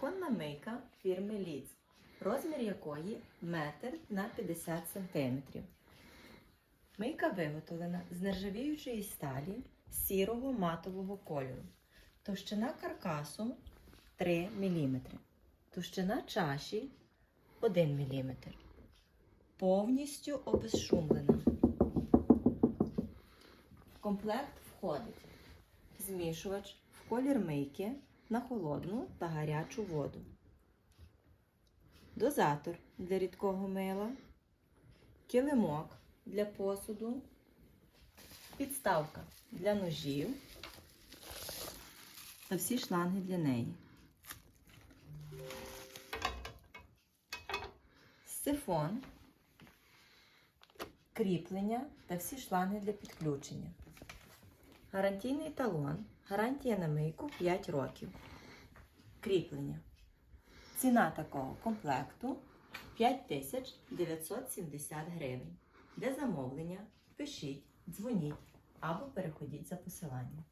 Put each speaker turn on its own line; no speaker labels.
Кухонна мийка фірми Ліц, розмір якої метр на 50 см. Мийка виготовлена з нержавіючої сталі сірого матового кольору. Товщина каркасу 3 мм. Товщина чаші 1 мм. Повністю обезшумлена. В комплект входить змішувач в колір мийки на холодну та гарячу воду, дозатор для рідкого мила, килимок для посуду, підставка для ножів. Та всі шланги для неї. Сифон, кріплення та всі шланги для підключення. Гарантійний талон. Гарантія на мийку 5 років. Кріплення. Ціна такого комплекту 5970 гривень. Для замовлення пишіть, дзвоніть або переходіть за посиланням.